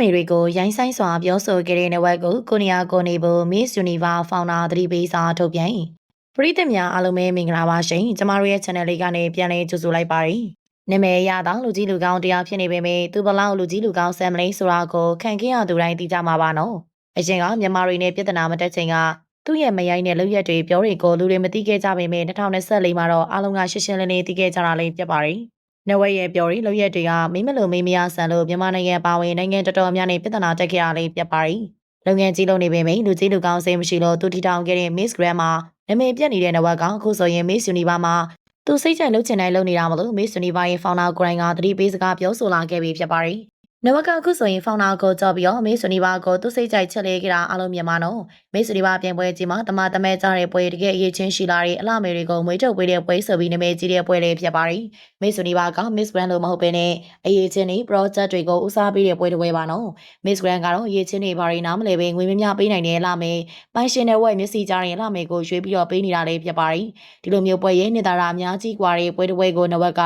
မေတွေကိုရိုင်းဆိုင်စွာပြောဆိုခဲ့တဲ့နဝက်ကိုကိုနီယာကိုနေဘူး Miss Universe Founder သတိပေးစာထုတ်ပြန်ပရိသတ်များအားလုံးပဲမင်္ဂလာပါရှင်ကျမတို့ရဲ့ channel လေးကနေပြန်လည်ကြိုဆိုလိုက်ပါတယ်နာမည်ရတာလူကြီးလူကောင်းတရားဖြစ်နေပေမဲ့သူဘလောက်လူကြီးလူကောင်းဆမ်မလေးဆိုတာကိုခံခဲ့ရသူတိုင်းသိကြမှာပါနော်အရင်ကမြန်မာတွေနဲ့ပြဿနာမတက်ချိန်ကသူ့ရဲ့မရိုင်းတဲ့လုပ်ရက်တွေပြောတွေကိုလူတွေမသိခဲ့ကြပေမဲ့2024မှာတော့အားလုံးကရှင်းရှင်းလင်းလင်းသိခဲ့ကြတာလေးဖြစ်ပါတယ် နဝက်ရဲ့ပြောရီလောက်ရက်တွေကမိမလိုမိမရဆန်လို့မြန်မာနိုင်ငံပါဝင်နိုင်ငံတော်တော်များများပြဿနာတက်ခဲ့ရလေးပြတ်ပါရီလုပ်ငန်းကြီးလုပ်နေပေမယ့်လူကြီးလူကောင်းစိတ်မရှိလို့သူတီထောင်ခဲ့တဲ့ Miss Grand မှာနာမည်ပြတ်နေတဲ့နဝက်ကအခုဆိုရင် Miss Universe မှာသူစိတ်ကြိုက်လုပ်ချင်တိုင်းလုပ်နေတာမလို့ Miss Universe ရဲ့ founder ကိုရိုင်းကသတိပေးစကားပြောဆိုလာခဲ့ပြီးဖြစ်ပါရီ နဝကအခုဆိုရင် founder ကိုကြော်ပြီးတော့ Miss Universe ကိုသူစိတ်ကြိုက်ချက်လေးကြတာအားလုံးမြန်မာနော် Miss Universe ပြန်ပွဲကြီးမှာတမတမဲကြတဲ့ပွဲတကယ်အရေးချင်းရှိလာတဲ့အလှမယ်တွေကိုမွေးထုတ်ပေးတဲ့ပွဲဆိုပြီးနာမည်ကြီးတဲ့ပွဲလေးဖြစ်ပါရီ Miss Universe က Miss Grand လို့မဟုတ်ဘဲနဲ့အရေးချင်းတွေ project တွေကိုဦးစားပေးတဲ့ပွဲတစ်ပွဲပါနော် Miss Grand ကတော့အရေးချင်းတွေဘာတွေနားမလဲပဲငွေမများပေးနိုင်တဲ့လှမယ်ပိုင်ရှင်တဲ့ဝက်မျက်စိကြားရင်လှမယ်ကိုရွေးပြီးတော့ပေးနေတာလေးဖြစ်ပါရီဒီလိုမျိုးပွဲရဲ့နေသားရာအများကြီးกว่าတဲ့ပွဲတစ်ပွဲကိုနဝက်က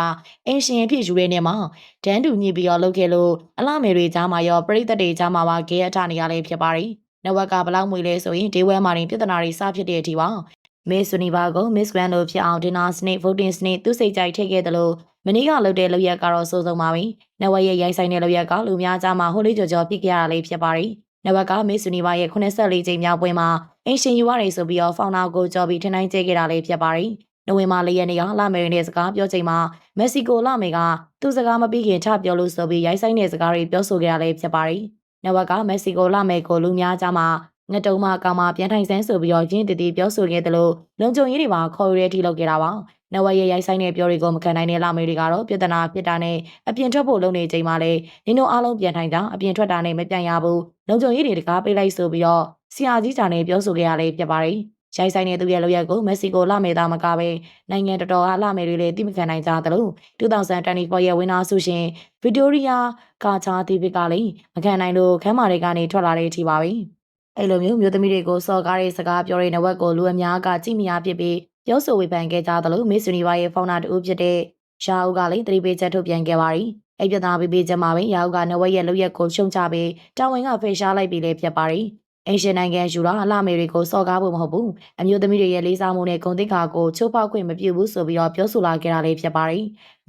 အင်ရှင်ဖြစ်ယူတဲ့နေမှာဒန်းတူညှိပြီးတော့လုပ်ခဲ့လို့အ လှမယ်တွေကြားမှာရောပြိသက်တွေကြားမှာပါဂဲအထနေရလေးဖြစ်ပါရီနဝက်ကဘလောက်မွေလဲဆိုရင်ဒေဝဲမာရင်ပြဿနာတွေစဖြစ်တဲ့အထိပါ Miss Universe ကို Miss Grand လို့ဖြစ်အောင် dinner စနစ် voting စနစ်သူစိတ်ကြိုက်ထည့်ခဲ့တယ်လို့မနေ့ကလုပ်တဲ့လုပ်ရက်ကတော့စိုးဆုံးပါပြီ။နဝက်ရဲ့ရိုင်းဆိုင်တဲ့လုပ်ရက်ကလူများကြားမှာဟိုလေးကြော်ကြော်ပြစ်ကြရတာလေးဖြစ်ပါရီ။နဝက်က Miss Universe ရဲ့84ကြိမ်မြောက်ပွဲမှာအင်ရှင်ယူရတယ်ဆိုပြီးတော့ founder ကိုကြော်ပြီးထင်တိုင်းကျဲခဲ့တာလေးဖြစ်ပါရီ။ နိုဝင်ဘာ၄ရက်နေ့ကလာမယ်တဲ့စကားပြောချိန်မှာမက္ဆီကိုလာမယ်ကသူ့စကားမပြီးခင်ချပြောလို့ဆိုပြီးရိုင်းဆိုင်တဲ့စကားတွေပြောဆိုခဲ့တာလေးဖြစ်ပါရီ။နဝက်ကမက္ဆီကိုလာမယ်ကိုလူများကြားမှာငတုံမကောင်မပြန်ထိုင်ဆန်းဆိုပြီးတော့ရင်းတည်တည်ပြောဆိုခဲ့တယ်လို့လုံခြုံရေးတွေပါခေါ်ရတဲ့အထိလုပ်ခဲ့တာပါ။နဝရဲ့ရိုက်ဆိုင်တဲ့ပြောတွေကိုမခံနိုင်တဲ့လာမေတွေကတော့ပြဿနာဖြစ်တာနဲ့အပြင်ထွက်ဖို့လုပ်နေချိန်မှာလေနင်တို့အားလုံးပြန်ထိုင်ကြအပြင်ထွက်တာနဲ့မပြန်ရဘူး။လုံခြုံရေးတွေတကားပေးလိုက်ဆိုပြီးတော့ဆရာကြီးဂျာနဲ့ပြောဆိုခဲ့ရလေဖြစ်ပါတယ်။ ရိုက်ဆိုင်တဲ့သူရဲ့လုပ်ရက်ကိုမက္ဆီကိုလာမေသားမကပဲနိုင်ငံတော်တော်အားလာမေတွေလည်းတိမခံနိုင်ကြသလို2024ရဲ့ဝင်းနာဆုရှင်ဗီတိုးရီယာကာချာတီဗစ်ကလည်းမခံနိုင်လို့ခမ်းမာတွေကနေထွက်လာတဲ့အထိပါပဲ။အဲ့လိုမျိုးမျိုးသမီးတွေကိုစော်ကားတဲ့စကားပြောတဲ့နဝက်ကိုလူအများကကြည့်မရဖြစ်ပြီးပြောဆိုဝေဖန်ခဲ့ကြသလိုမစ်ယူနီဗာရဲ့ဖောင်နာတူဖြစ်တဲ့ရာအုပ်ကလည်းသတိပေးချက်ထုတ်ပြန်ခဲ့ပါရီအဲ့ပြဿနာပေးပေးချက်မှာပဲရာအုပ်ကနဝက်ရဲ့လုပ်ရက်ကိုရှုံချပြီးတာဝန်ကဖေရှားလိုက်ပြီးလည်းဖြစ်ပါရီ အင်ရှင်နိုင်ငံယူလာအလှမေတွေကိုစော်ကားဖို့မဟုတ်ဘူးအမျိုးသမီးတွေရဲ့လေးစားမှုနဲ့ဂုဏ်သိက္ခာကိုချိုးဖောက်ခွင့်မပြုဘူးဆိုပြီးတော့ပြောဆိုလာခဲ့တာလေးဖြစ်ပါရီ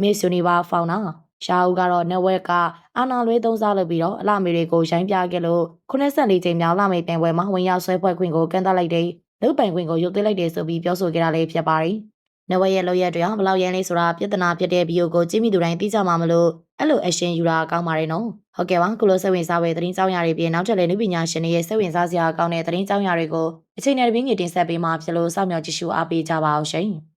မစ်ယူနီဗာဖောင်နာရှာအုပ်ကတော့ network ကအာနာလွဲသုံးစားလုပ်ပြီးတော့အလှမေတွေကိုရိုင်းပြခဲ့လို့84ကြိမ်မြောက်လမေပင်ပွဲမှာဝင်ရောက်ဆွဲဖွဲ့ခွင့်ကိုကန့်သတ်လိုက်တဲ့လုတ်ပိုင်ခွင့်ကိုရုပ်သိမ်းလိုက်တယ်ဆိုပြီးပြောဆိုခဲ့တာလေးဖြစ်ပါတယ်။ နဝရဲ့လောက်ရက်တွေကဘလောက်ရန်လေးဆိုတာပြဿနာဖြစ်တဲ့ဗီဒီယိုကိုကြည့်မိသူတိုင်းသိကြမှာမလို့အဲ့လိုအရှင်ယူတာကောင်းပါတယ်နော်။ဟုတ်ကဲ့ပါကုလိုစိတ်ဝင်စားပဲသတင်းကြောင်းရာတွေပြင်နောက်ထပ်လည်းနုပညာရှင်တွေရဲ့စိတ်ဝင်စားစရာကောင်းတဲ့သတင်းကြောင်းရာတွေကိုအချိန်နဲ့တပြင်းငယ်တင်ဆက်ပေးမှာဖြစ်လို့စောင့်မျှော်ကြည့်ရှုအားပေးကြပါအောင်ရှင်။